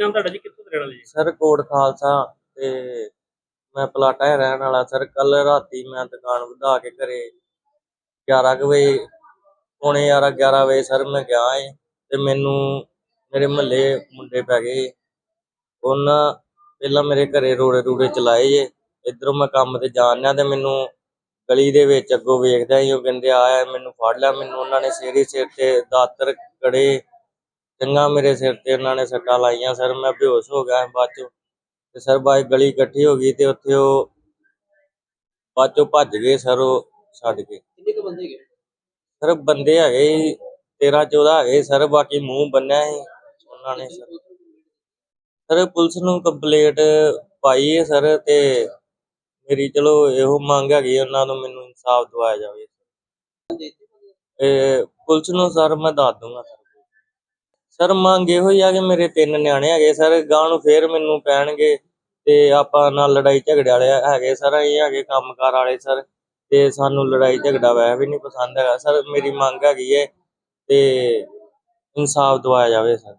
ਨਾਮ ਤੁਹਾਡਾ ਜੀ? ਕਿੱਥੋਂ ਦੇ ਰਹਿਣ ਵਾਲੇ ਜੀ? ਸਰ, ਕੋਟ ਖਾਲਸਾ ਤੇ ਮੈਂ ਪਲਾਟਾ ਹੀ ਰਹਿਣ ਵਾਲਾ। ਸਰ ਕੱਲ ਰਾਤੀ ਮੈਂ ਦੁਕਾਨ ਵਧਾ ਕੇ ਘਰੇ 11 ਵਜੇ, ਪੌਣੇ 11 11 ਵਜੇ ਸਰ ਮੈਂ ਗਿਆ ਏ ਤੇ ਮੈਨੂੰ ਮੇਰੇ ਮਹੱਲੇ ਮੁੰਡੇ ਪੈ ਗਏ ਉਹਨਾਂ ਪਹਿਲਾਂ ਮੇਰੇ ਘਰੇ ਰੋੜੇ ਰੂੜੇ ਚਲਾਏ ਜੇ ਇਧਰੋਂ ਮੈਂ ਕੰਮ ਤੇ ਜਾਣਿਆ ਤੇ ਮੈਨੂੰ ਗਲੀ ਦੇ ਵਿੱਚ ਅੱਗੋਂ ਵੇਖਦਾ ਹੀ ਉਹ ਕਹਿੰਦੇ, ਆਇਆ, ਮੈਨੂੰ ਫੜ ਲਿਆ। ਮੈਨੂੰ ਉਹਨਾਂ ਨੇ ਸਿਰ ਸਿਰ ਤੇ ਦਾਤਰ ਕੜੇ ਚੰਗਾ ਮੇਰੇ ਸਿਰ ਤੇ ਉਹਨਾਂ ਨੇ ਸੱਟਾਂ ਲਾਈਆਂ ਸਰ ਮੈਂ ਬੇਹੋਸ਼ ਹੋ ਗਿਆ ਬਾਅਦ ਚੋਂ। ਤੇ ਸਰ ਬਾਈ ਗਲੀ ਇਕੱਠੀ ਹੋ ਗਈ ਤੇ ਉੱਥੇ ਉਹ ਬਾਅਦ ਚੋਂ ਭੱਜ ਗਏ ਸਰ ਉਹ ਛੱਡ ਕੇ। ਕਿੰਨੇ ਕੁ ਬੰਦੇ ਗਏ? ਸਰ ਬੰਦੇ ਹੈਗੇ ਸੀ 13 14 ਹੈਗੇ ਸਰ ਬਾਕੀ ਮੂੰਹ ਬੰਨਿਆ ਸੀ ਉਹਨਾਂ ਨੇ ਸਰ। ਸਰ ਪੁਲਿਸ ਨੂੰ ਕੰਪਲੇਂਟ ਪਾਈ ਹੈ ਸਰ ਤੇ ਮੇਰੀ ਚਲੋ ਇਹੋ ਮੰਗ ਹੈਗੀ ਉਹਨਾਂ ਨੂੰ ਮੈਨੂੰ ਇਨਸਾਫ ਦਿਵਾਇਆ ਜਾਵੇ। ਇਹ ਪੁਲਿਸ ਨੂੰ ਸਰ ਮੈਂ ਦੱਸ ਦੂੰਗਾ ਸਰ। ਸਰ ਮੰਗ ਇਹੋ ਹੀ ਆ ਕਿ ਮੇਰੇ ਤਿੰਨ ਨਿਆਣੇ ਹੈਗੇ ਸਰ ਗਾਂ ਨੂੰ ਫੇਰ ਮੈਨੂੰ ਪੈਣਗੇ ਤੇ ਆਪਾਂ ਨਾਲ ਲੜਾਈ ਝਗੜੇ ਵਾਲੇ ਹੈਗੇ ਸਰ ਅਸੀਂ ਹੈਗੇ ਕੰਮਕਾਰ ਵਾਲੇ ਸਰ ਤੇ ਸਾਨੂੰ ਲੜਾਈ ਝਗੜਾ ਵੈਸੇ ਵੀ ਨਹੀਂ ਪਸੰਦ ਹੈਗਾ। ਸਰ ਮੇਰੀ ਮੰਗ ਹੈਗੀ ਹੈ ਤੇ ਇਨਸਾਫ ਦਵਾਇਆ ਜਾਵੇ ਸਰ